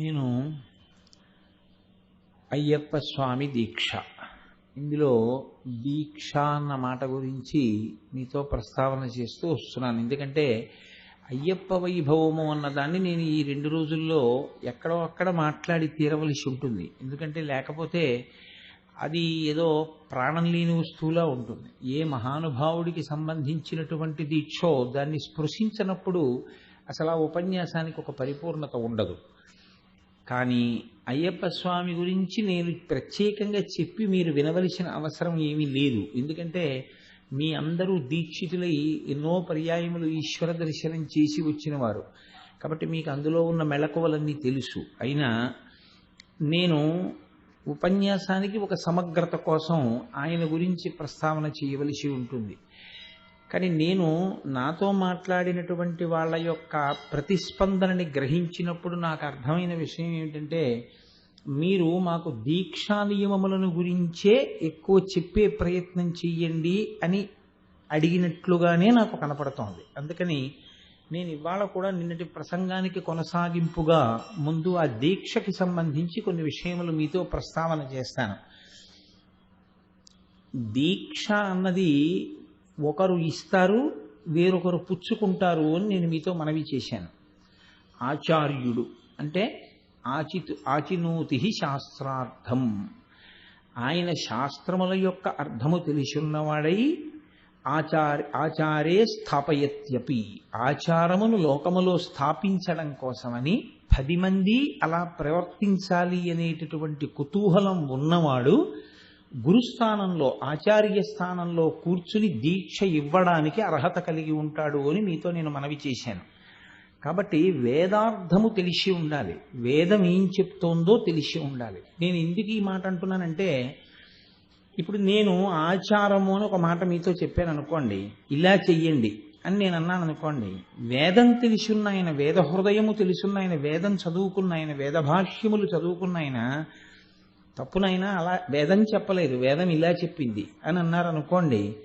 నేను అయ్యప్ప స్వామి దీక్ష. ఇందులో దీక్ష అన్న మాట గురించి మీతో ప్రస్తావన చేస్తూ వస్తున్నాను. ఎందుకంటే అయ్యప్ప వైభవము అన్నదాన్ని నేను ఈ రెండు రోజుల్లో ఎక్కడో అక్కడ మాట్లాడి తీరవలసి ఉంటుంది. ఎందుకంటే లేకపోతే అది ఏదో ప్రాణం లేని వస్తువులా ఉంటుంది. ఏ మహానుభావుడికి సంబంధించినటువంటి దీక్షో దాన్ని స్పృశించినప్పుడు అసలు ఆ ఉపన్యాసానికి ఒక పరిపూర్ణత ఉండదు. కానీ అయ్యప్ప స్వామి గురించి నేను ప్రత్యేకంగా చెప్పి మీరు వినవలసిన అవసరం ఏమీ లేదు. ఎందుకంటే మీ అందరూ దీక్షితులై ఎన్నో పర్యాయములు ఈశ్వర దర్శనం చేసి వచ్చిన వారు కాబట్టి మీకు అందులో ఉన్న మెళకువలన్నీ తెలుసు. అయినా నేను ఉపన్యాసానికి ఒక సమగ్రత కోసం ఆయన గురించి ప్రస్తావన చేయవలసి ఉంటుంది. కానీ నేను నాతో మాట్లాడినటువంటి వాళ్ళ యొక్క ప్రతిస్పందనని గ్రహించినప్పుడు నాకు అర్థమైన విషయం ఏమిటంటే మీరు మాకు దీక్షా నియమములను గురించే ఎక్కువ చెప్పే ప్రయత్నం చెయ్యండి అని అడిగినట్లుగానే నాకు కనపడుతోంది. అందుకని నేను ఇవాళ కూడా నిన్నటి ప్రసంగానికి కొనసాగింపుగా ముందు ఆ దీక్షకి సంబంధించి కొన్ని విషయములు మీతో ప్రస్తావన చేస్తాను. దీక్ష అన్నది ఒకరు ఇస్తారు వేరొకరు పుచ్చుకుంటారు అని నేను మీతో మనవి చేశాను. ఆచార్యుడు అంటే ఆచితు ఆచినూతి శాస్త్రార్థం. ఆయన శాస్త్రముల యొక్క అర్థము తెలిసిన్నవాడై ఆచార ఆచారే స్థాపయత్యపి. ఆచారమును లోకములో స్థాపించడం కోసమని పది మంది అలా ప్రవర్తించాలి అనేటటువంటి కుతూహలం ఉన్నవాడు గురుస్థానంలో ఆచార్య స్థానంలో కూర్చుని దీక్ష ఇవ్వడానికి అర్హత కలిగి ఉంటాడు అని మీతో నేను మనవి చేశాను. కాబట్టి వేదార్థము తెలిసి ఉండాలి. వేదం ఏం చెప్తోందో తెలిసి ఉండాలి. నేను ఎందుకు ఈ మాట అంటున్నానంటే ఇప్పుడు నేను ఆచారము అని ఒక మాట మీతో చెప్పాను అనుకోండి ఇలా చెయ్యండి అని నేను అన్నాను అనుకోండి వేదం తెలిసున్న ఆయన వేద హృదయము తెలుసున్న ఆయన వేదం చదువుకున్న ఆయన వేద భాష్యములు చదువుకున్న ఆయన తప్పునైనా అలా వేదం చెప్పలేదు వేదం ఇలా చెప్పింది అని అన్నారు అనుకోండి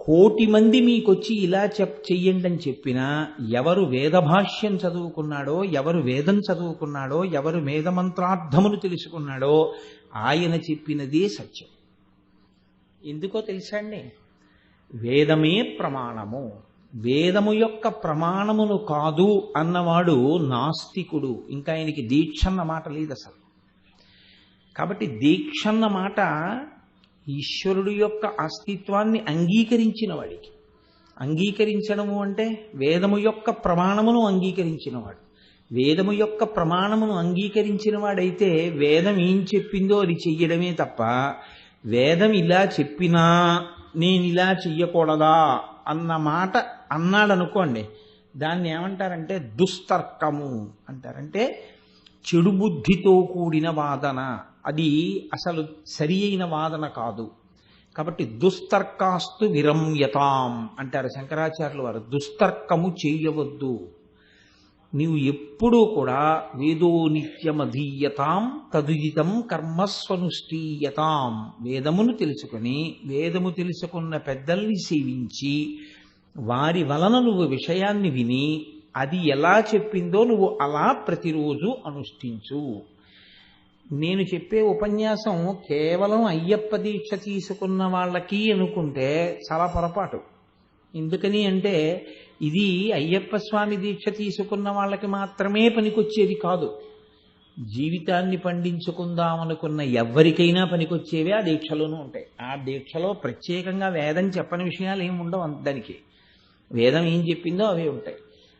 కోటి మంది మీకొచ్చి ఇలా చెప్ చెయ్యండి అని చెప్పినా ఎవరు వేద భాష్యం చదువుకున్నాడో ఎవరు వేదం చదువుకున్నాడో ఎవరు వేదమంత్రార్థమును తెలుసుకున్నాడో ఆయన చెప్పినదే సత్యం. ఎందుకో తెలుసా అండి? వేదమే ప్రమాణము. వేదము యొక్క ప్రమాణమును కాదు అన్నవాడు నాస్తికుడు. ఇంకా ఆయనకి దీక్ష అన్న మాట లేదు అసలు. కాబట్టి దీక్షన్న మాట ఈశ్వరుడు యొక్క అస్తిత్వాన్ని అంగీకరించిన వాడికి. అంగీకరించడము అంటే వేదము యొక్క ప్రమాణమును అంగీకరించినవాడు వేదము యొక్క ప్రమాణమును అంగీకరించిన వాడైతే వేదం ఏం చెప్పిందో అది చెయ్యడమే తప్ప వేదం ఇలా చెప్పినా నేను ఇలా చెయ్యకూడదా అన్న మాట అన్నాడనుకోండి దాన్ని ఏమంటారంటే దుస్తర్కము అంటారంటే చెడు బుద్ధితో కూడిన వాదన. అది అసలు సరి అయిన వాదన కాదు. కాబట్టి దుస్తర్కాస్తు విరమ్యతాం అంటారు శంకరాచార్యులు వారు. దుస్తర్కము చేయవద్దు. నీవు ఎప్పుడూ కూడా వేదో నిత్యమధీయతాం తదుజితం కర్మస్వనుష్ఠీయతాం వేదమును తెలుసుకుని వేదము తెలుసుకున్న పెద్దల్ని సేవించి వారి వలన నువ్వు విషయాన్ని విని అది ఎలా చెప్పిందో నువ్వు అలా ప్రతిరోజు అనుష్ఠించు. నేను చెప్పే ఉపన్యాసం కేవలం అయ్యప్ప దీక్ష తీసుకున్న వాళ్ళకి అనుకుంటే చాలా పొరపాటు. ఎందుకని అంటే ఇది అయ్యప్ప స్వామి దీక్ష తీసుకున్న వాళ్ళకి మాత్రమే పనికొచ్చేది కాదు. జీవితాన్ని పండించుకుందామనుకున్న ఎవరికైనా పనికొచ్చేవే ఆ దీక్షలోనూ ఉంటాయి. ఆ దీక్షలో ప్రత్యేకంగా వేదం చెప్పని విషయాలు ఏమి ఉండవు దానికి. వేదం ఏం చెప్పిందో అవే ఉంటాయి.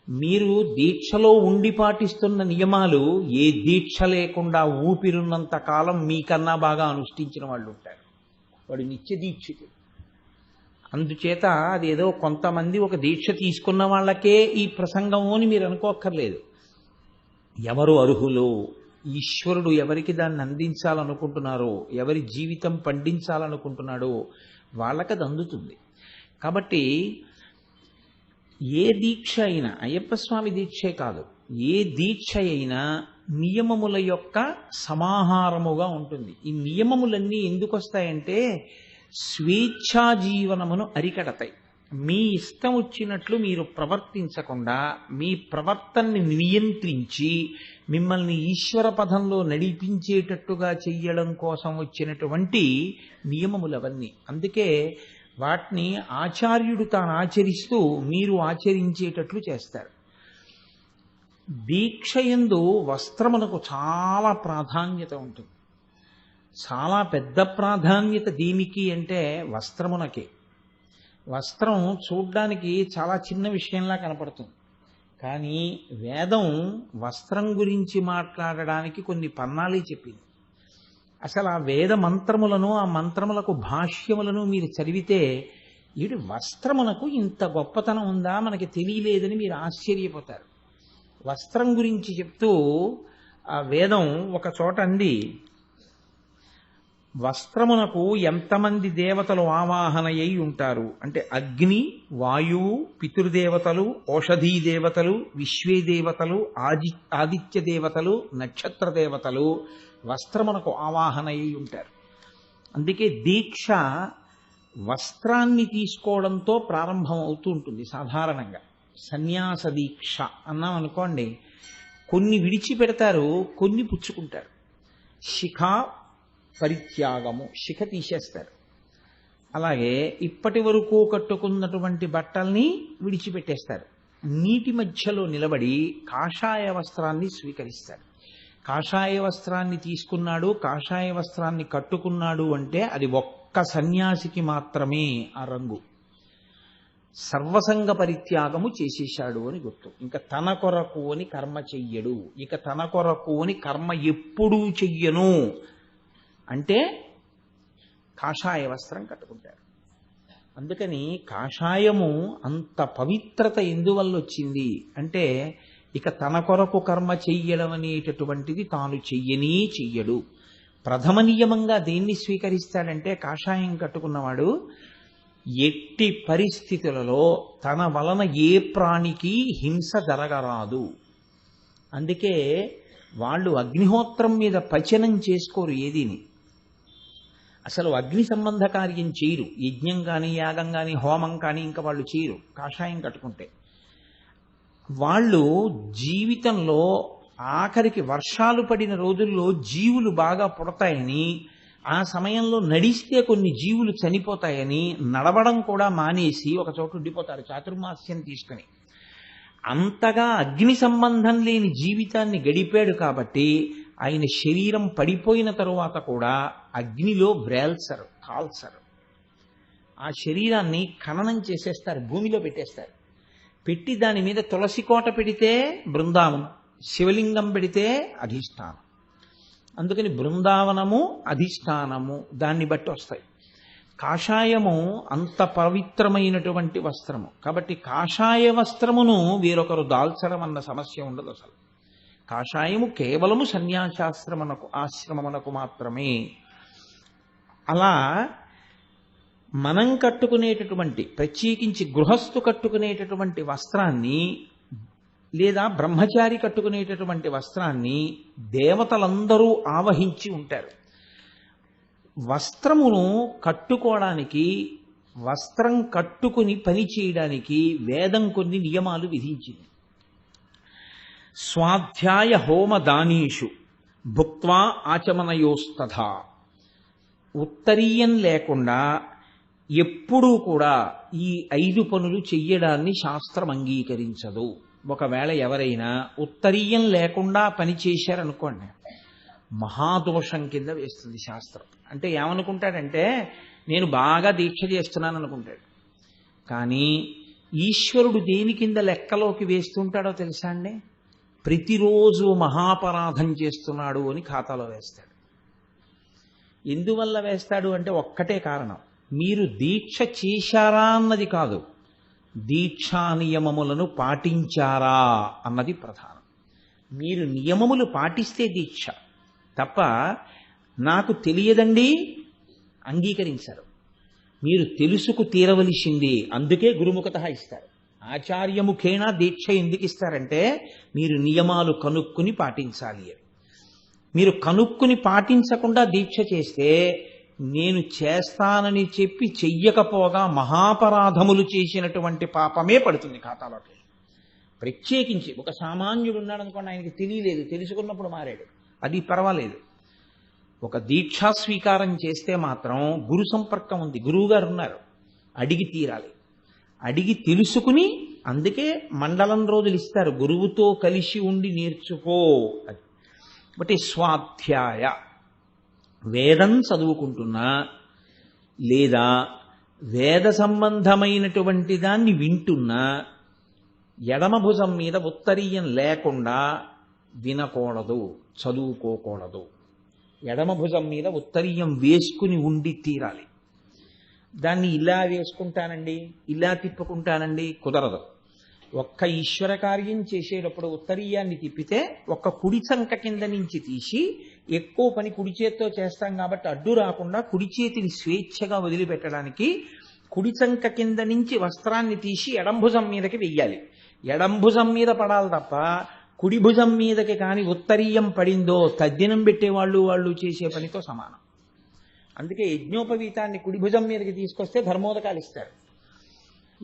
మీరు దీక్షలో ఉండి పాటిస్తున్న నియమాలు ఏ దీక్ష లేకుండా ఊపిరున్నంత కాలం మీకన్నా బాగా అనుష్ఠించిన వాళ్ళు ఉంటారు. వాడు నిత్య దీక్షితుడు. అందుచేత అది ఏదో కొంతమంది ఒక దీక్ష తీసుకున్న వాళ్ళకే ఈ ప్రసంగము అని మీరు అనుకోక్కర్లేదు. ఎవరు అర్హులు? ఈశ్వరుడు ఎవరికి దాన్ని అందించాలనుకుంటున్నారో ఎవరి జీవితం పండించాలనుకుంటున్నాడో వాళ్ళకి అది అందుతుంది. కాబట్టి ఏ దీక్ష అయినా అయ్యప్ప స్వామి దీక్షే కాదు ఏ దీక్ష అయినా నియమముల యొక్క సమాహారముగా ఉంటుంది. ఈ నియమములన్నీ ఎందుకు వస్తాయంటే స్వేచ్ఛా జీవనమును అరికడతాయి. మీ ఇష్టం వచ్చినట్లు మీరు ప్రవర్తించకుండా మీ ప్రవర్తనని నియంత్రించి మిమ్మల్ని ఈశ్వర పదంలో నడిపించేటట్టుగా చెయ్యడం కోసం వచ్చినటువంటి నియమములు అవన్నీ అందుకే వాటిని ఆచార్యుడు తాను ఆచరిస్తూ మీరు ఆచరించేటట్లు చేస్తారు. దీక్షయందు వస్త్రమునకు చాలా ప్రాధాన్యత ఉంటుంది. చాలా పెద్ద ప్రాధాన్యత దీనికి అంటే వస్త్రమునకే. వస్త్రం చూడ్డానికి చాలా చిన్న విషయంలా కనపడుతుంది. కానీ వేదం వస్త్రం గురించి మాట్లాడడానికి కొన్ని పన్నాలే చెప్పింది. అసలు ఆ వేద మంత్రములను ఆ మంత్రములకు భాష్యములను మీరు చదివితే ఈడు వస్త్రమునకు ఇంత గొప్పతనం ఉందా మనకి తెలియలేదని మీరు ఆశ్చర్యపోతారు. వస్త్రం గురించి చెప్తూ ఆ వేదం ఒక చోట అంది. వస్త్రమునకు ఎంతమంది దేవతలు ఆవాహనయ్యి ఉంటారు? అంటే అగ్ని వాయువు పితృదేవతలు ఔషధీ దేవతలు విశ్వే దేవతలు ఆది ఆదిత్య దేవతలు నక్షత్ర దేవతలు వస్త్రమునకు అయి ఉంటారు అందుకే దీక్ష వస్త్రాన్ని తీసుకోవడంతో ప్రారంభం అవుతూ ఉంటుంది సాధారణంగా. సన్యాస దీక్ష అన్నాం అనుకోండి కొన్ని విడిచిపెడతారు కొన్ని పుచ్చుకుంటారు. శిఖ పరిత్యాగము శిఖ తీసేస్తారు. అలాగే ఇప్పటి వరకు కట్టుకున్నటువంటి బట్టల్ని విడిచిపెట్టేస్తారు. నీటి మధ్యలో నిలబడి కాషాయ వస్త్రాన్ని స్వీకరిస్తారు. కాషాయ వస్త్రాన్ని తీసుకున్నాడు కాషాయ వస్త్రాన్ని కట్టుకున్నాడు అంటే అది ఒక్క సన్యాసికి మాత్రమే ఆ రంగు. సర్వసంగ పరిత్యాగము చేసేశాడు అని గుర్తు. ఇంకా తన కొరకు అని కర్మ చెయ్యడు. ఇక తన కొరకు అని కర్మ ఎప్పుడూ చెయ్యను. అంటే కాషాయ వస్త్రం కట్టుకుంటారు అందుకని కాషాయము అంత పవిత్రత ఎందువల్ల వచ్చింది? అంటే ఇక తన కొరకు కర్మ చెయ్యడం అనేటటువంటిది తాను చెయ్యనీ చెయ్యడు. ప్రథమ నియమంగా దేన్ని స్వీకరిస్తాడంటే కాషాయం కట్టుకున్నవాడు ఎట్టి పరిస్థితులలో తన వలన ఏ ప్రాణికి హింస జరగరాదు. అందుకే వాళ్ళు అగ్నిహోత్రం మీద పచనం చేసుకోరు ఏదీని. అసలు అగ్ని సంబంధ కార్యం చేయరు. యజ్ఞం కానీ యాగం కానీ హోమం కానీ ఇంకా వాళ్ళు చేయరు. కాషాయం కట్టుకుంటే. వాళ్ళు జీవితంలో ఆఖరికి వర్షాలు పడిన రోజుల్లో జీవులు బాగా పుడతాయని ఆ సమయంలో నడిస్తే కొన్ని జీవులు చనిపోతాయని నడవడం కూడా మానేసి ఒక చోట ఉండిపోతారు చాతుర్మాస్యం తీసుకుని. అంతగా అగ్ని సంబంధం లేని జీవితాన్ని గడిపాడు కాబట్టి ఆయన శరీరం పడిపోయిన తరువాత కూడా అగ్నిలో వ్రేల్సరు కాల్సరు ఆ శరీరాన్ని ఖననం చేసేస్తారు భూమిలో పెట్టేస్తారు. పెట్టి దాని మీద తులసి కోట పెడితే బృందావనం శివలింగం పెడితే అధిష్టానం. అందుకని బృందావనము అధిష్టానము దాన్ని బట్టి వస్తాయి. కాషాయము అంత పవిత్రమైనటువంటి వస్త్రము. కాబట్టి కాషాయ వస్త్రమును వేరొకరు దాల్చడం అన్న సమస్య ఉండదు అసలు. కాషాయము కేవలము సన్యాసాశ్రమనకు ఆశ్రమమునకు మాత్రమే. అలా మనం కట్టుకునేటటువంటి ప్రత్యేకించి గృహస్థు కట్టుకునేటటువంటి వస్త్రాన్ని లేదా బ్రహ్మచారి కట్టుకునేటటువంటి వస్త్రాన్ని దేవతలందరూ ఆవహించి ఉంటారు. వస్త్రమును కట్టుకోవడానికి వస్త్రం కట్టుకుని పని చేయడానికి వేదం కొన్ని నియమాలు విధించింది. స్వాధ్యాయ హోమ దానీషు భుక్వా ఆచమనయోస్తథ. ఉత్తరీయం లేకుండా ఎప్పుడూ కూడా ఈ ఐదు పనులు చెయ్యడాన్ని శాస్త్రం అంగీకరించదు. ఒకవేళ ఎవరైనా ఉత్తరీయం లేకుండా పని చేశారనుకోండి మహాదోషం కింద వేస్తుంది శాస్త్రం. అంటే ఏమనుకుంటాడంటే నేను బాగా దీక్ష చేస్తున్నాను అనుకుంటాడు కానీ ఈశ్వరుడు దేని కింద లెక్కలోకి వేస్తుంటాడో తెలుసా అండి? ప్రతిరోజు మహాపరాధం చేస్తున్నాడు అని ఖాతాలో వేస్తాడు. ఎందువల్ల వేస్తాడు అంటే ఒక్కటే కారణం. మీరు దీక్ష చేశారా అన్నది కాదు. దీక్షా నియమములను పాటించారా అన్నది ప్రధానం. మీరు నియమములు పాటిస్తే దీక్ష. తప్ప నాకు తెలియదండి అంగీకరించరు. మీరు తెలుసుకు తీరవలసింది అందుకే గురుముఖత ఇస్తారు. ఆచార్యముఖేణ దీక్ష ఎందుకు ఇస్తారంటే మీరు నియమాలు కనుక్కుని పాటించాలి అని. మీరు కనుక్కుని పాటించకుండా దీక్ష చేస్తే నేను చేస్తానని చెప్పి చెయ్యకపోగా మహాపరాధములు చేసినటువంటి పాపమే పడుతుంది ఖాతాలోకి. ప్రత్యేకించి ఒక సామాన్యుడు ఉన్నాడు అనుకోండి ఆయనకి తెలియలేదు తెలుసుకున్నప్పుడు మారాడు. అది పర్వాలేదు. ఒక దీక్షా స్వీకారం చేస్తే మాత్రం గురు సంపర్కం ఉంది గురువుగారు ఉన్నారు. అడిగి తీరాలి. అడిగి తెలుసుకుని అందుకే మండలం రోజులు ఇస్తారు. గురువుతో కలిసి ఉండి నేర్చుకో. అది. బట్టి స్వాధ్యాయ. వేదం చదువుకుంటున్నా లేదా వేద సంబంధమైనటువంటి దాన్ని వింటున్నా ఎడమ భుజం మీద ఉత్తరీయం లేకుండా వినకూడదు చదువుకోకూడదు. ఎడమ భుజం మీద ఉత్తరీయం వేసుకుని ఉండి తీరాలి. దాన్ని ఇలా వేసుకుంటానండి ఇలా తిప్పుకుంటానండి కుదరదు. ఒక్క ఈశ్వర కార్యం చేసేటప్పుడు ఉత్తరీయాన్ని తిప్పితే ఒక్క కుడి చంక కింద నుంచి తీసి ఎక్కువ పని కుడి చేత్తో చేస్తాం కాబట్టి అడ్డు రాకుండా కుడి చేతిని స్వేచ్ఛగా వదిలిపెట్టడానికి కుడి చంక కింద నుంచి వస్త్రాన్ని తీసి ఎడంభుజం మీదకి వెయ్యాలి. ఎడంభుజం మీద పడాలి తప్ప కుడి భుజం మీదకి కానీ ఉత్తరీయం పడిందో తద్దినం పెట్టేవాళ్ళు వాళ్ళు చేసే పనితో సమానం. అందుకే యజ్ఞోపవీతాన్ని కుడి భుజం మీదకి తీసుకొస్తే ధర్మోదకాలు ఇస్తారు.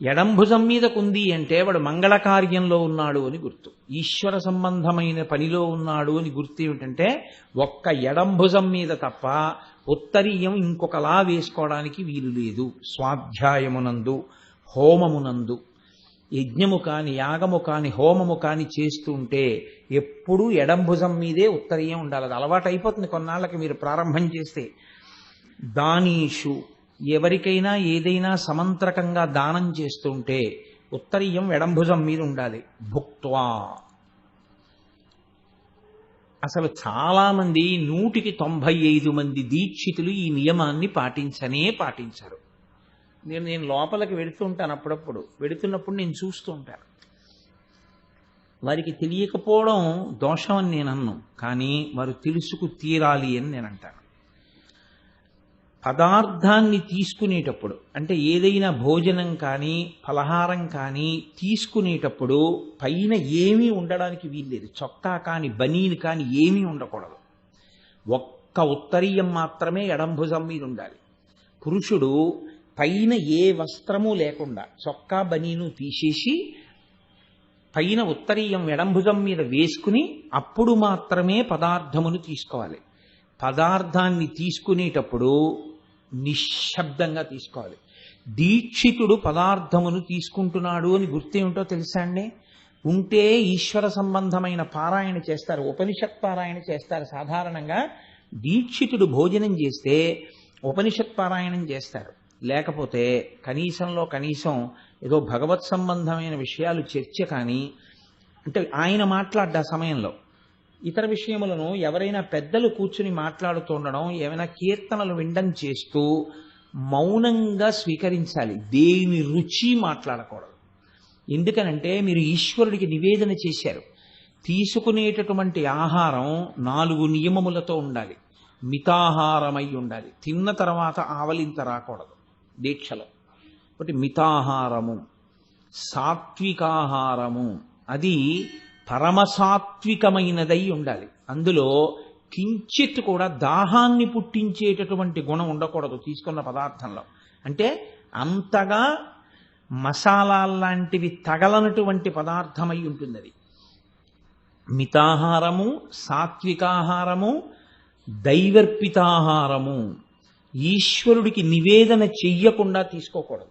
ఎడం భుజం మీదకుంది అంటే వాడు మంగళ కార్యంలో ఉన్నాడు అని గుర్తు. ఈశ్వర సంబంధమైన పనిలో ఉన్నాడు అని గుర్తు ఏమిటంటే ఒక్క ఎడం భుజం మీద తప్ప ఉత్తరీయం ఇంకొకలా వేసుకోవడానికి వీలు లేదు. స్వాధ్యాయమునందు హోమమునందు. యజ్ఞము కాని యాగము కాని హోమము కాని చేస్తుంటే ఎప్పుడూ ఎడం భుజం మీదే ఉత్తరీయం ఉండాలి. అది అలవాటు అయిపోతుంది కొన్నాళ్ళకి మీరు ప్రారంభం చేస్తే. దానీషు ఎవరికైనా ఏదైనా సమంత్రకంగా దానం చేస్తుంటే ఉత్తరీయం ఎడంభుజం మీద ఉండాలి. భుక్త్వా. అసలు చాలామంది నూటికి తొంభై ఐదు మంది దీక్షితులు ఈ నియమాన్ని పాటించనే పాటించరు. నేను నేను లోపలికి వెళుతుంటాను అప్పుడప్పుడు. వెళుతున్నప్పుడు నేను చూస్తూ ఉంటాను. వారికి తెలియకపోవడం దోషం అని నేను అన్ను. కానీ వారు తెలుసుకు తీరాలి అని నేను అంటాను. పదార్థాన్ని తీసుకునేటప్పుడు అంటే ఏదైనా భోజనం కానీ ఫలహారం కానీ తీసుకునేటప్పుడు పైన ఏమీ ఉండడానికి వీల్లేదు. చొక్కా కానీ బనీలు కానీ ఏమీ ఉండకూడదు. ఒక్క ఉత్తరీయం మాత్రమే ఎడంభుజం మీద ఉండాలి. పురుషుడు పైన ఏ వస్త్రము లేకుండా చొక్కా బనీను తీసేసి పైన ఉత్తరీయం ఎడంభుజం మీద వేసుకుని అప్పుడు మాత్రమే పదార్థమును తీసుకోవాలి. పదార్థాన్ని తీసుకునేటప్పుడు నిశ్శబ్దంగా తీసుకోవాలి. దీక్షితుడు పదార్థమును తీసుకుంటున్నాడు అని గుర్తేమిటో తెలుసా అండి? ఉంటే ఈశ్వర సంబంధమైన పారాయణ చేస్తారు ఉపనిషత్ పారాయణ చేస్తారు. సాధారణంగా దీక్షితుడు భోజనం చేస్తే ఉపనిషత్ పారాయణం చేస్తారు. లేకపోతే కనీసంలో కనీసం ఏదో భగవత్ సంబంధమైన విషయాలు చర్చ కానీ అంటే ఆయన మాట్లాడ్డ సమయంలో ఇతర విషయములను ఎవరైనా పెద్దలు కూర్చుని మాట్లాడుతుండడం ఏమైనా కీర్తనలు వినడం చేస్తూ మౌనంగా స్వీకరించాలి. దేని రుచి మాట్లాడకూడదు. ఎందుకనంటే మీరు ఈశ్వరుడికి నివేదన చేశారు. తీసుకునేటటువంటి ఆహారం నాలుగు నియమములతో ఉండాలి. మితాహారమై ఉండాలి. తిన్న తర్వాత ఆవలింత రాకూడదు. దీక్షలో. ఒకటి మితాహారము సాత్వికాహారము అది పరమసాత్వికమైనదై ఉండాలి. అందులో కించిత్ కూడా దాహాన్ని పుట్టించేటటువంటి గుణం ఉండకూడదు తీసుకున్న పదార్థంలో. అంటే అంతగా మసాలా లాంటివి తగలనటువంటి పదార్థమై ఉంటుంది అది మితాహారము సాత్వికాహారము దైవర్పితాహారము ఈశ్వరుడికి నివేదన చెయ్యకుండా తీసుకోకూడదు.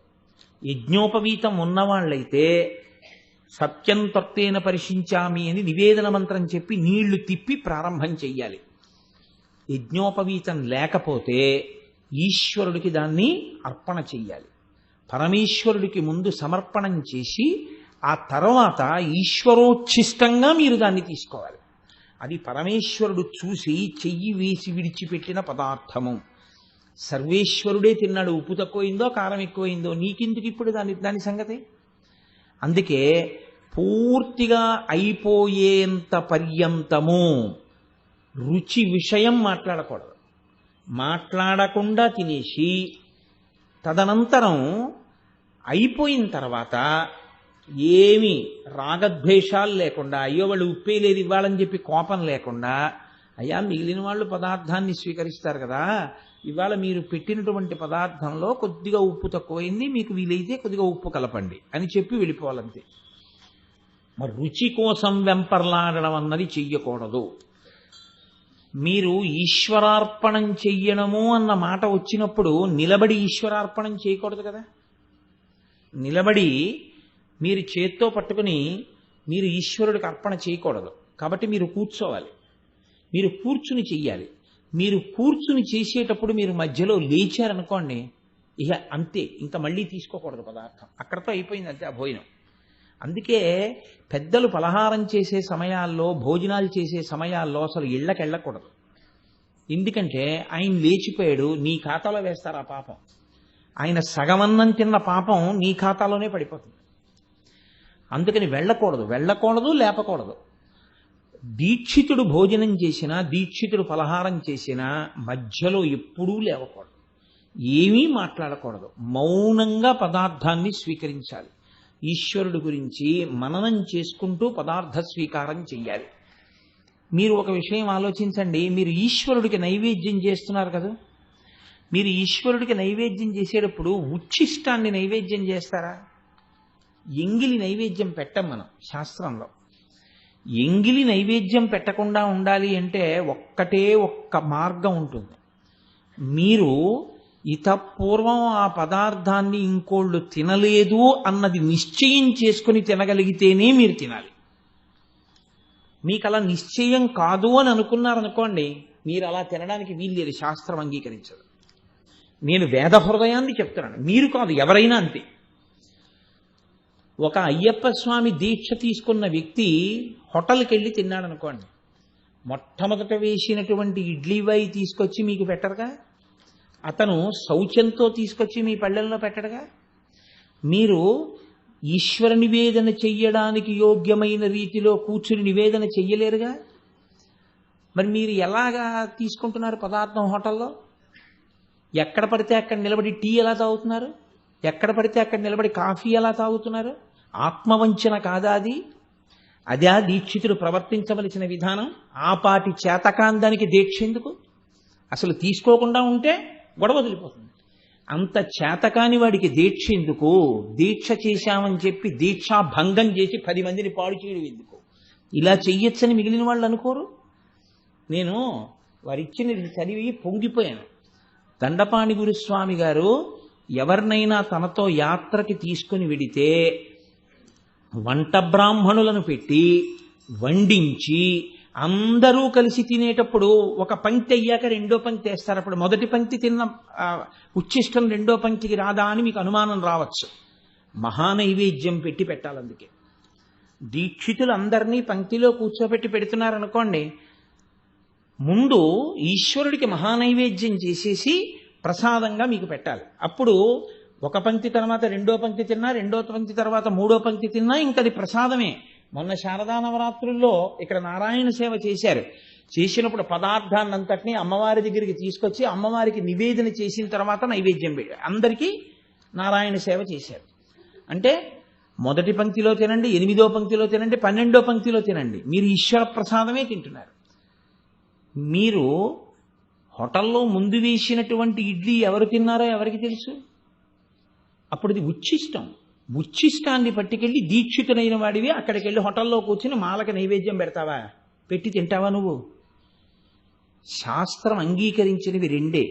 యజ్ఞోపవీతం ఉన్నవాళ్ళైతే సత్యం తత్వేన పరిశించామి అని నివేదన మంత్రం చెప్పి నీళ్ళు తిప్పి ప్రారంభం చెయ్యాలి. యజ్ఞోపవీతం లేకపోతే ఈశ్వరుడికి దాన్ని అర్పణ చెయ్యాలి. పరమేశ్వరుడికి ముందు సమర్పణం చేసి ఆ తర్వాత ఈశ్వరోచ్ఛిష్టంగా మీరు దాన్ని తీసుకోవాలి. అది పరమేశ్వరుడు చూసి చెయ్యి వేసి విడిచిపెట్టిన పదార్థము. సర్వేశ్వరుడే తిన్నాడు ఉప్పు తక్కువైందో కారం ఎక్కువైందో నీకెందుకు ఇప్పుడు దాని దాని సంగతి? అందుకే పూర్తిగా అయిపోయేంత పర్యంతము రుచి విషయం మాట్లాడకూడదు. మాట్లాడకుండా తినేసి తదనంతరం అయిపోయిన తర్వాత ఏమి రాగద్వేషాలు లేకుండా అయ్యో వాళ్ళు ఉప్పే లేదు ఇవ్వాలని చెప్పి కోపం లేకుండా అయ్యా మిగిలిన వాళ్ళు పదార్థాన్ని స్వీకరిస్తారు కదా ఇవాళ మీరు పెట్టినటువంటి పదార్థంలో కొద్దిగా ఉప్పు తక్కువైంది మీకు వీలైతే కొద్దిగా ఉప్పు కలపండి అని చెప్పి వెళ్ళిపోవాలంతే. మరి రుచి కోసం వెంపర్లాడడం అన్నది చెయ్యకూడదు. మీరు ఈశ్వరార్పణం చెయ్యడము అన్న మాట వచ్చినప్పుడు నిలబడి ఈశ్వరార్పణం చేయకూడదు కదా? నిలబడి మీరు చేత్తో పట్టుకుని మీరు ఈశ్వరుడికి అర్పణ చేయకూడదు. కాబట్టి మీరు కూర్చోవాలి. మీరు కూర్చుని చెయ్యాలి. మీరు కూర్చుని చేసేటప్పుడు మీరు మధ్యలో లేచారనుకోండి ఇక అంతే ఇంకా మళ్ళీ తీసుకోకూడదు పదార్థం. అక్కడతో అయిపోయింది అంతే ఆ భోజనం. అందుకే పెద్దలు పలహారం చేసే సమయాల్లో భోజనాలు చేసే సమయాల్లో అసలు ఇళ్ళకి వెళ్ళకూడదు ఎందుకంటే ఆయన లేచిపోయాడు నీ ఖాతాలో వేస్తారు ఆ పాపం? ఆయన సగమన్నం తిన్న పాపం నీ ఖాతాలోనే పడిపోతుంది. అందుకని వెళ్ళకూడదు వెళ్ళకూడదు లేపకూడదు. దీక్షితుడు భోజనం చేసినా దీక్షితుడు ఫలహారం చేసినా మధ్యలో ఎప్పుడూ లేవకూడదు. ఏమీ మాట్లాడకూడదు. మౌనంగా పదార్థాన్ని స్వీకరించాలి. ఈశ్వరుడు గురించి మననం చేసుకుంటూ పదార్థ స్వీకారం చెయ్యాలి. మీరు ఒక విషయం ఆలోచించండి. మీరు ఈశ్వరుడికి నైవేద్యం చేస్తున్నారు కదా? మీరు ఈశ్వరుడికి నైవేద్యం చేసేటప్పుడు ఉచ్ఛిష్టాన్ని నైవేద్యం చేస్తారా? ఎంగిలి నైవేద్యం పెట్టం మనం శాస్త్రంలో. ఎంగిలి నైవేద్యం పెట్టకుండా ఉండాలి అంటే ఒక్కటే ఒక్క మార్గం ఉంటుంది. మీరు ఇతపూర్వం ఆ పదార్థాన్ని ఇంకోళ్ళు తినలేదు అన్నది నిశ్చయం చేసుకుని తినగలిగితేనే మీరు తినాలి. మీకు అలా నిశ్చయం కాదు అని అనుకున్నారనుకోండి మీరు అలా తినడానికి వీల్లేదు శాస్త్రం అంగీకరించదు. నేను వేద హృదయాన్ని చెప్తున్నాను మీరు కాదు ఎవరైనా అంతే. ఒక అయ్యప్ప స్వామి దీక్ష తీసుకున్న వ్యక్తి హోటల్కి వెళ్ళి తిన్నాడనుకోండి. మొట్టమొదట వేసినటువంటి ఇడ్లీ వై తీసుకొచ్చి మీకు పెట్టరుగా? అతను శౌచంతో తీసుకొచ్చి మీ పళ్ళెల్లో పెట్టడుగా? మీరు ఈశ్వర నివేదన చెయ్యడానికి యోగ్యమైన రీతిలో కూర్చుని నివేదన చెయ్యలేరుగా? మరి మీరు ఎలాగా తీసుకుంటున్నారు పదార్థం హోటల్లో? ఎక్కడ పడితే అక్కడ నిలబడి టీ ఎలా తాగుతున్నారు? ఎక్కడ పడితే అక్కడ నిలబడి కాఫీ ఎలా తాగుతున్నారు? ఆత్మవంచన కాదా అది? అదే దీక్షితుడు ప్రవర్తించవలసిన విధానం? ఆపాటి చేతకాందానికి దీక్ష ఎందుకు అసలు తీసుకోకుండా ఉంటే గొడవ వదిలిపోతుంది. అంత చేతకాని వాడికి దీక్ష ఎందుకు దీక్ష చేశామని చెప్పి దీక్షా భంగం చేసి పది మందిని పాడు చేయడం ఎందుకు? ఇలా చెయ్యొచ్చని మిగిలిన వాళ్ళు అనుకోరు? నేను వారిచ్చిన చదివి పొంగిపోయాను. దండపాణి గురుస్వామి గారు ఎవరినైనా తనతో యాత్రకి తీసుకుని వెడితే వంట బ్రాహ్మణులను పెట్టి వండించి అందరూ కలిసి తినేటప్పుడు ఒక పంక్తి అయ్యాక రెండో పంక్తి వేస్తారు. అప్పుడు మొదటి పంక్తి తిన్న ఉచ్చిష్టం ఉచ్ఛిష్టం రెండో పంక్తికి రాదా అని మీకు అనుమానం రావచ్చు. మహానైవేద్యం పెట్టి పెట్టాలి అందుకే. దీక్షితులు అందరినీ పంక్తిలో కూర్చోబెట్టి పెడుతున్నారనుకోండి ముందు ఈశ్వరుడికి మహానైవేద్యం చేసేసి ప్రసాదంగా మీకు పెట్టాలి. అప్పుడు ఒక పంక్తి తర్వాత రెండో పంక్తి తిన్నా రెండో పంక్తి తర్వాత మూడో పంక్తి తిన్నా ఇంకది అది ప్రసాదమే. మొన్న శారదా నవరాత్రుల్లో ఇక్కడ నారాయణ సేవ చేశారు. చేసినప్పుడు పదార్థాన్నంతటినీ అమ్మవారి దగ్గరికి తీసుకొచ్చి అమ్మవారికి నివేదన చేసిన తర్వాత నైవేద్యం అందరికీ నారాయణ సేవ చేశారు. అంటే మొదటి పంక్తిలో తినండి ఎనిమిదో పంక్తిలో తినండి పన్నెండో పంక్తిలో తినండి. మీరు ఈశ్వర ప్రసాదమే తింటున్నారు. మీరు హోటల్లో ముందు వేసినటువంటి ఇడ్లీ ఎవరు తిన్నారో ఎవరికి తెలుసు? అప్పుడు ఇది ఉచ్ఛిష్టం ఉచ్ఛిష్టాన్ని పట్టుకెళ్ళి దీక్షితులైన వాడివి. అక్కడికి వెళ్ళి హోటల్లో కూర్చుని మాలక నైవేద్యం పెడతావా? పెట్టి తింటావా నువ్వు? శాస్త్రం అంగీకరించినవి రెండే.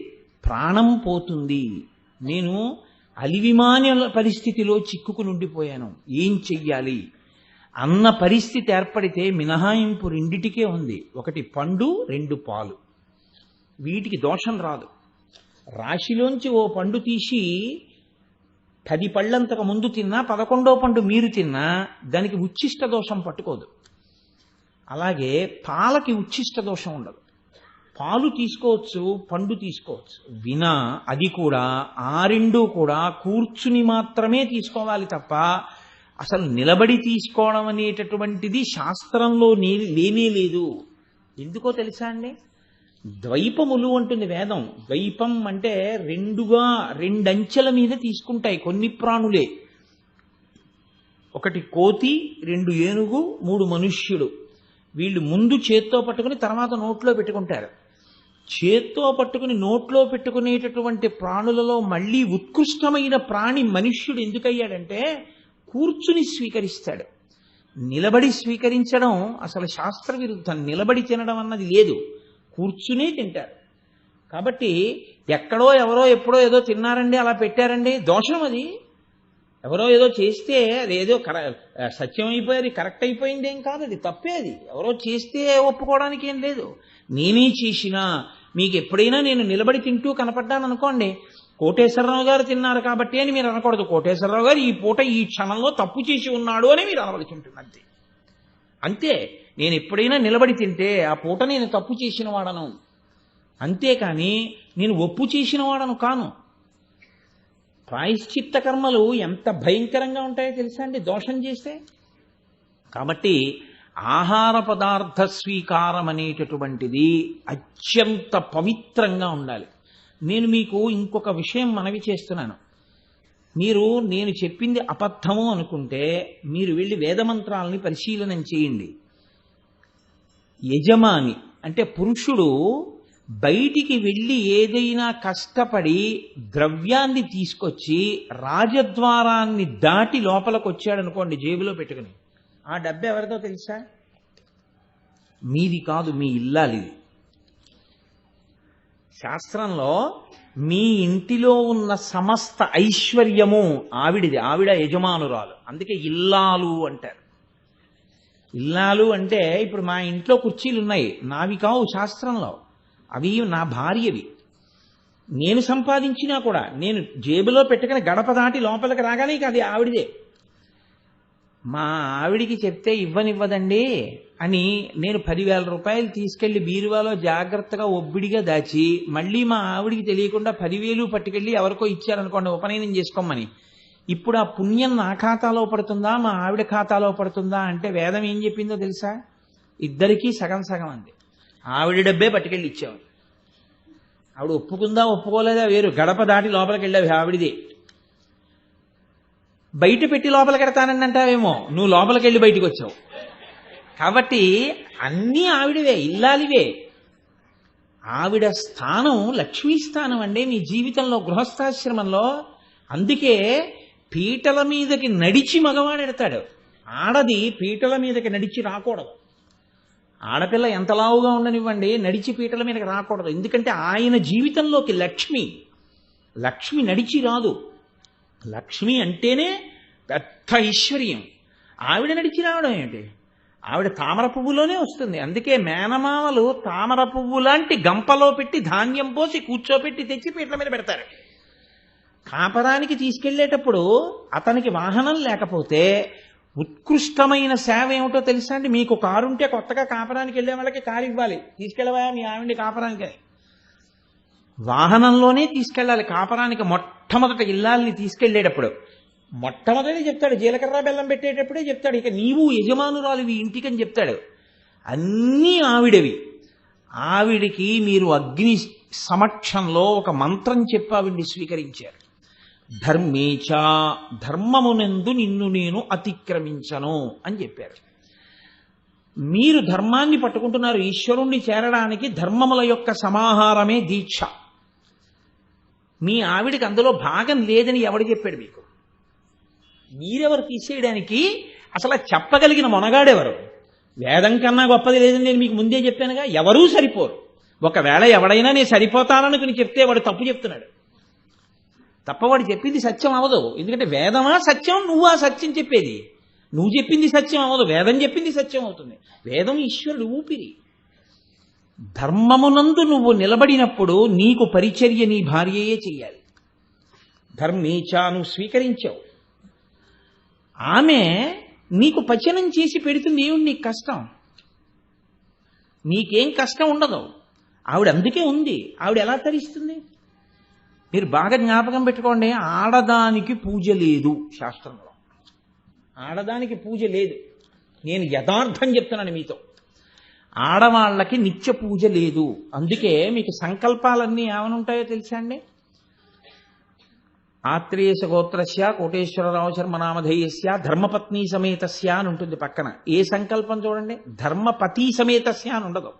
ప్రాణం పోతుంది. నేను అలివిమాన్య పరిస్థితిలో చిక్కుకుని ఉండిపోయాను ఏం చెయ్యాలి? అన్న పరిస్థితి ఏర్పడితే మినహాయింపు రెండిటికే ఉంది. ఒకటి పండు రెండు పాలు. వీటికి దోషం రాదు. రాశిలోంచి ఓ పండు తీసి పది పళ్ళంతకు ముందు తిన్నా పదకొండో పండు మీరు తిన్నా దానికి ఉచ్ఛిష్ట దోషం పట్టుకోదు. అలాగే పాలకి ఉచ్ఛిష్ట దోషం ఉండదు. పాలు తీసుకోవచ్చు పండు తీసుకోవచ్చు. వినా అది కూడా ఆ రెండు కూడా కూర్చుని మాత్రమే తీసుకోవాలి తప్ప అసలు నిలబడి తీసుకోవడం అనేటటువంటిది శాస్త్రంలో లేనే లేదు. ఎందుకో తెలుసా అండి? ద్వైపములు అంటుంది వేదం. ద్వైపం అంటే రెండుగా రెండంచెల మీద తీసుకుంటాయి కొన్ని ప్రాణులే. ఒకటి కోతి రెండు ఏనుగు మూడు మనుష్యుడు వీళ్ళు ముందు చేత్తో పట్టుకుని తర్వాత నోట్లో పెట్టుకుంటారు. చేత్తో పట్టుకుని నోట్లో పెట్టుకునేటటువంటి ప్రాణులలో మళ్ళీ ఉత్కృష్టమైన ప్రాణి మనుష్యుడు ఎందుకయ్యాడంటే కూర్చుని స్వీకరిస్తాడు. నిలబడి స్వీకరించడం అసలు శాస్త్ర విరుద్ధం నిలబడి తినడం అన్నది లేదు. కూర్చుని తింటారు. కాబట్టి ఎక్కడో ఎవరో ఎప్పుడో ఏదో తిన్నారండి అలా పెట్టారండి. దోషం అది. ఎవరో ఏదో చేస్తే అది ఏదో కర సత్యం అయిపోయేది కరెక్ట్ అయిపోయింది ఏం కాదు అది తప్పే అది. ఎవరో చేస్తే ఒప్పుకోవడానికి ఏం లేదు. నేనే చేసినా మీకు ఎప్పుడైనా నేను నిలబడి తింటూ కనపడ్డాను అనుకోండి కోటేశ్వరరావు గారు తిన్నారు కాబట్టి అని మీరు అనకూడదు. కోటేశ్వరరావు గారు ఈ పూట ఈ క్షణంలో తప్పు చేసి ఉన్నాడు అని మీరు అనవలసి ఉంటుంది అంతే. అంతే. నేను ఎప్పుడైనా నిలబడి తింటే ఆ పూట నేను తప్పు చేసిన వాడను. అంతేకాని నేను ఒప్పు చేసిన వాడను కాను. ప్రాయశ్చిత్త కర్మలు ఎంత భయంకరంగా ఉంటాయో తెలుసా అండి? దోషం చేస్తే? కాబట్టి ఆహార పదార్థ స్వీకారం అనేటటువంటిది అత్యంత పవిత్రంగా ఉండాలి. నేను మీకు ఇంకొక విషయం మనవి చేస్తున్నాను. మీరు నేను చెప్పింది అబద్ధము అనుకుంటే మీరు వెళ్ళి వేదమంత్రాలని పరిశీలనం చేయండి. యజమాని అంటే పురుషుడు బయటికి వెళ్ళి ఏదైనా కష్టపడి ద్రవ్యాన్ని తీసుకొచ్చి రాజద్వారాన్ని దాటి లోపలికి వచ్చాడు అనుకోండి జేబులో పెట్టుకుని. ఆ డబ్బు ఎవరిదో తెలుసా? మీది కాదు మీ ఇల్లాలిది. శాస్త్రంలో మీ ఇంటిలో ఉన్న సమస్త ఐశ్వర్యము ఆవిడిది ఆవిడ యజమానురాలు. అందుకే ఇల్లాలు అంటారు. ఇల్లాలు అంటే ఇప్పుడు మా ఇంట్లో కుర్చీలు ఉన్నాయి. నావి కావు శాస్త్రంలో. అవి నా భార్యవి. నేను సంపాదించినా కూడా నేను జేబులో పెట్టుకుని గడప దాటి లోపలికి రాగానే అది ఆవిడదే. మా ఆవిడికి చెప్తే ఇవ్వనివ్వదండి అని నేను పదివేల రూపాయలు తీసుకెళ్ళి బీరువాలో జాగ్రత్తగా ఒబ్బిడిగా దాచి మళ్ళీ మా ఆవిడికి తెలియకుండా పదివేలు పట్టుకెళ్ళి ఎవరికో ఇచ్చారనుకోండి ఉపనయనం చేసుకోమని. ఇప్పుడు ఆ పుణ్యం నా ఖాతాలో పడుతుందా? మా ఆవిడ ఖాతాలో పడుతుందా? అంటే వేదం ఏం చెప్పిందో తెలుసా? ఇద్దరికీ సగం సగం అంది ఆవిడ డబ్బే పట్టుకెళ్ళి ఇచ్చేవారు ఆవిడ ఒప్పుకుందా ఒప్పుకోలేదా వేరు. గడప దాటి లోపలికి వెళ్ళావు ఆవిడిదే. బయట పెట్టి లోపలికి వెడతానని అంటావేమో. నువ్వు లోపలికి వెళ్ళి బయటికి వచ్చావు. కాబట్టి అన్నీ ఆవిడవే ఇల్లాలివే. ఆవిడ స్థానం లక్ష్మీ స్థానం అండి. మీ జీవితంలో గృహస్థాశ్రమంలో. అందుకే పీటల మీదకి నడిచి మగవాడు ఎడతాడు. ఆడది పీటల మీదకి నడిచి రాకూడదు. ఆడపిల్ల ఎంత లావుగా ఉండనివ్వండి నడిచి పీటల మీదకి రాకూడదు. ఎందుకంటే ఆయన జీవితంలోకి లక్ష్మి. లక్ష్మి నడిచి రాదు. లక్ష్మి అంటేనే పెద్ద ఐశ్వర్యం. ఆవిడ నడిచి రావడం ఏంటి? ఆవిడ తామర పువ్వులోనే వస్తుంది. అందుకే మేనమామలు తామర పువ్వు లాంటి గంపలో పెట్టి ధాన్యం పోసి కూర్చోపెట్టి తెచ్చి పీటల మీద పెడతారు. కాపరానికి తీసుకెళ్ళేటప్పుడు అతనికి వాహనం లేకపోతే ఉత్కృష్టమైన సేవ ఏమిటో తెలుసా అండి? మీకు కారు ఉంటే కొత్తగా కాపరానికి వెళ్ళే వాళ్ళకి కారు ఇవ్వాలి. తీసుకెళ్ళవా మీ ఆవిడ కాపరానికి. వాహనంలోనే తీసుకెళ్ళాలి. కాపరానికి మొట్టమొదట ఇల్లాలని తీసుకెళ్ళేటప్పుడు మొట్టమొదటి చెప్తాడు. జీలకర్ర బెల్లం పెట్టేటప్పుడే చెప్తాడు. ఇక నీవు యజమానురాలివి ఇంటికని చెప్తాడు. అన్నీ ఆవిడవి. ఆవిడికి మీరు అగ్ని సమక్షంలో ఒక మంత్రం చెప్పి ఆవిడ్ని స్వీకరించారు. ధర్మేచ ధర్మమునందు నిన్ను నేను అతిక్రమించను అని చెప్పారు. మీరు ధర్మాన్ని పట్టుకుంటున్నారు ఈశ్వరుణ్ణి చేరడానికి ధర్మముల యొక్క సమాహారమే దీక్ష. మీ ఆవిడికి అందులో భాగం లేదని ఎవడు చెప్పాడు మీకు? మీరెవరు తీసేయడానికి? అసలు చెప్పగలిగిన మొనగాడెవరు? వేదం కన్నా గొప్పది లేదని నేను మీకు ముందే చెప్పానుగా ఎవరూ సరిపోరు. ఒకవేళ ఎవడైనా నేను సరిపోతాననుకుని చెప్తే వాడు తప్పు చెప్తున్నాడు. తప్పవాడు చెప్పింది సత్యం అవదు ఎందుకంటే వేదమా సత్యం? నువ్వా సత్యం చెప్పేది. నువ్వు చెప్పింది సత్యం అవదు వేదం చెప్పింది సత్యం అవుతుంది. వేదం ఈశ్వరుడు ఊపిరి. ధర్మమునందు నువ్వు నిలబడినప్పుడు నీకు పరిచర్య నీ భార్యయే చెయ్యాలి. ధర్మేచా నువ్వు స్వీకరించావు. ఆమె నీకు పచనం చేసి పెడుతుంది ఏమిటి? నీకు కష్టం. నీకేం కష్టం ఉండదు. ఆవిడ అందుకే ఉంది. ఆవిడ ఎలా తరిస్తుంది? మీరు బాగా జ్ఞాపకం పెట్టుకోండి ఆడదానికి పూజ లేదు శాస్త్రంలో. ఆడదానికి పూజ లేదు. నేను యథార్థం చెప్తున్నాను మీతో. ఆడవాళ్ళకి నిత్య పూజ లేదు. అందుకే మీకు సంకల్పాలన్నీ ఏమనుంటాయో తెలుసా అండి? ఆత్రేయస గోత్రస్య కోటేశ్వరరావు శర్మనామధేయస్య ధర్మపత్ని సమేతస్య అని ఉంటుంది పక్కన. ఏ సంకల్పం చూడండి? ధర్మపతి సమేతస్య అని ఉండదు.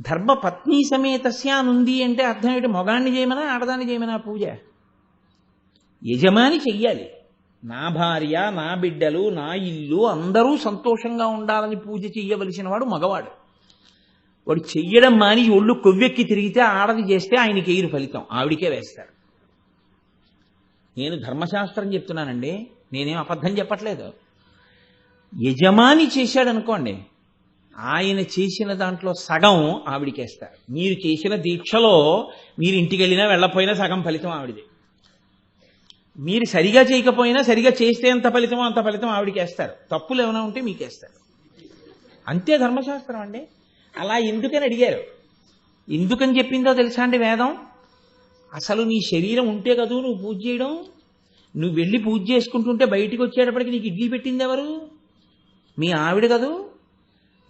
ధర్మపత్ని సమేతస్య అని ఉంది అంటే అర్థం ఏంటి మొగాన్ని చేయమనా ఆడదాన్ని చేయమనా పూజ? యజమాని చెయ్యాలి. నా భార్య నా బిడ్డలు నా ఇల్లు అందరూ సంతోషంగా ఉండాలని పూజ చెయ్యవలసిన వాడు మగవాడు. వాడు చెయ్యడం మాని ఒళ్ళు కొవ్వెక్కి తిరిగితే ఆడది చేస్తే ఆయనకి ఎయిరు ఫలితం. ఆవిడికే వేస్తారు. నేను ధర్మశాస్త్రం చెప్తున్నానండి. నేనేం అబద్ధం చెప్పట్లేదు. యజమాని చేశాడనుకోండి ఆయన చేసిన దాంట్లో సగం ఆవిడికేస్తారు. మీరు చేసిన దీక్షలో మీరు ఇంటికి వెళ్ళినా వెళ్ళపోయినా సగం ఫలితం ఆవిడిది. మీరు సరిగా చేయకపోయినా సరిగా చేస్తే ఎంత ఫలితమో అంత ఫలితం ఆవిడికేస్తారు. తప్పులు ఏమైనా ఉంటే మీకేస్తారు. అంతే ధర్మశాస్త్రం అండి. అలా ఎందుకని అడిగారు? ఎందుకని చెప్పిందో తెలుసా అండి వేదం? అసలు నీ శరీరం ఉంటే కదూ నువ్వు పూజ చేయడం? నువ్వు వెళ్ళి పూజ చేసుకుంటుంటే బయటికి వచ్చేటప్పటికి నీకు ఇడ్లీ పెట్టింది ఎవరు? మీ ఆవిడ కదూ?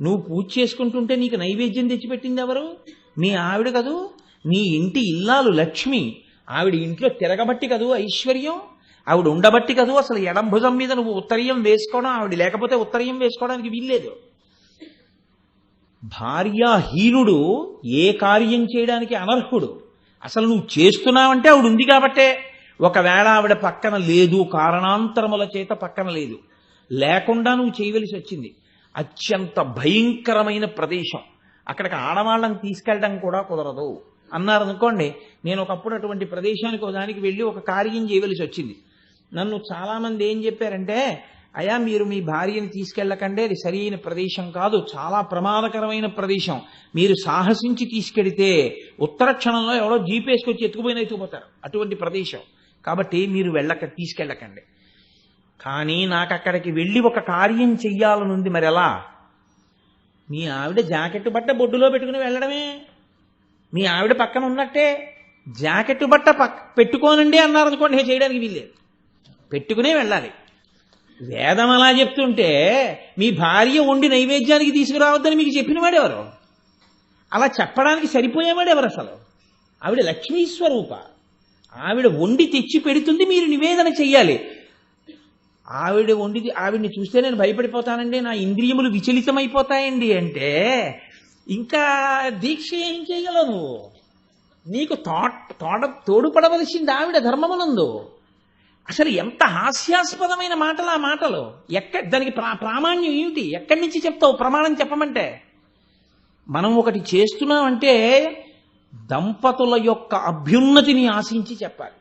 నువ్వు పూజ చేసుకుంటుంటే నీకు నైవేద్యం తెచ్చిపెట్టింది ఎవరు? మీ ఆవిడ కదూ? నీ ఇంటి ఇల్లాలు లక్ష్మి. ఆవిడ ఇంట్లో తిరగబట్టి కదూ ఐశ్వర్యం? ఆవిడ ఉండబట్టి కదూ అసలు ఎడం భుజం మీద నువ్వు ఉత్తరీయం వేసుకోవడం ఆవిడ లేకపోతే ఉత్తరీయం వేసుకోవడానికి వీల్లేదు. భార్యాహీనుడు ఏ కార్యం చేయడానికి అనర్హుడు? అసలు నువ్వు చేస్తున్నావంటే ఆవిడ ఉంది కాబట్టే. ఒకవేళ ఆవిడ పక్కన లేదు కారణాంతరముల చేత పక్కన లేదు. లేకుండా నువ్వు చేయవలసి వచ్చింది. అత్యంత భయంకరమైన ప్రదేశం. అక్కడికి ఆడవాళ్ళని తీసుకెళ్ళడం కూడా కుదరదు. అన్నారు అనుకోండి నేను ఒకప్పుడు అటువంటి ప్రదేశానికి ఒక దానికి వెళ్ళి ఒక కార్యం చేయవలసి వచ్చింది. నన్ను చాలామంది ఏం చెప్పారంటే అయా మీరు మీ భార్యని తీసుకెళ్ళకండి. అది సరైన ప్రదేశం కాదు. చాలా ప్రమాదకరమైన ప్రదేశం. మీరు సాహసించి తీసుకెడితే ఉత్తర క్షణంలో ఎవరో జీపేసుకొచ్చి ఎత్తుకుపోయిన ఎత్తుకుపోతారు. అటువంటి ప్రదేశం. కాబట్టి మీరు వెళ్ళక తీసుకెళ్ళకండి. కానీ నాకు అక్కడికి వెళ్ళి ఒక కార్యం చెయ్యాలనుంది మరి ఎలా మీ ఆవిడ జాకెట్ బట్ట బొడ్డులో పెట్టుకుని వెళ్ళడమే. మీ ఆవిడ పక్కన ఉన్నట్టే జాకెట్ బట్ట పక్ పెట్టుకోనండి అన్నారు అనుకోండి నేను చేయడానికి వీల్లేదు. పెట్టుకునే వెళ్ళాలి. వేదం అలా చెప్తుంటే మీ భార్య వండి నైవేద్యానికి తీసుకురావద్దని మీకు చెప్పినవాడు ఎవరు అలా చెప్పడానికి సరిపోయేవాడెవరు అసలు? ఆవిడ లక్ష్మీ స్వరూప. ఆవిడ వండి తెచ్చి పెడుతుంది మీరు నివేదన చెయ్యాలి. ఆవిడ వండి ఆవిడ్ని చూస్తే నేను భయపడిపోతానండి నా ఇంద్రియములు విచలితమైపోతాయండి అంటే ఇంకా దీక్ష ఏం చేయగలవు నువ్వు? నీకు తోట తోడ తోడుపడవలసింది ఆవిడ ధర్మమునందు. అసలు ఎంత హాస్యాస్పదమైన మాటలు ఆ మాటలు. ఎక్క దానికి ప్రా ప్రామాణ్యం ఏమిటి? ఎక్కడి నుంచి చెప్తావు? ప్రమాణం చెప్పమంటే. మనం ఒకటి చేస్తున్నామంటే దంపతుల యొక్క అభ్యున్నతిని ఆశించి చెప్పాలి.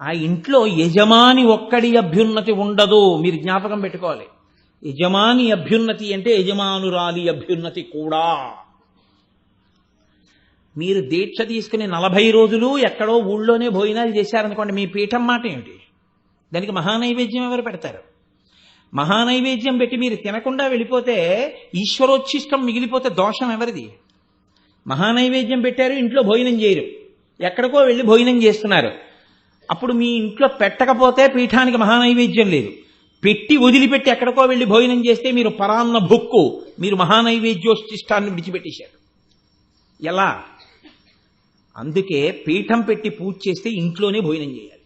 ఆ ఇంట్లో యజమాని ఒక్కడి అభ్యున్నతి ఉండదు. మీరు జ్ఞాపకం పెట్టుకోవాలి. యజమాని అభ్యున్నతి అంటే యజమానురాలి అభ్యున్నతి కూడా. మీరు దీక్ష తీసుకుని నలభై రోజులు ఎక్కడో ఊళ్ళోనే భోజనాలు చేశారనుకోండి మీ పీఠం మాట ఏమిటి దానికి మహానైవేద్యం ఎవరు పెడతారు? మహానైవేద్యం పెట్టి మీరు తినకుండా వెళ్ళిపోతే ఈశ్వరోచ్ఛిష్టం మిగిలిపోతే దోషం ఎవరిది? మహానైవేద్యం పెట్టారు ఇంట్లో భోజనం చేయరు. ఎక్కడికో వెళ్ళి భోజనం చేస్తున్నారు. అప్పుడు మీ ఇంట్లో పెట్టకపోతే పీఠానికి మహానైవేద్యం లేదు. పెట్టి వదిలిపెట్టి ఎక్కడికో వెళ్ళి భోజనం చేస్తే మీరు పరాన్న భుక్కు మీరు మహానైవేద్యోష్టిష్టాన్ని విడిచిపెట్టేశారు. ఎలా? అందుకే పీఠం పెట్టి పూజ చేస్తే ఇంట్లోనే భోజనం చేయాలి.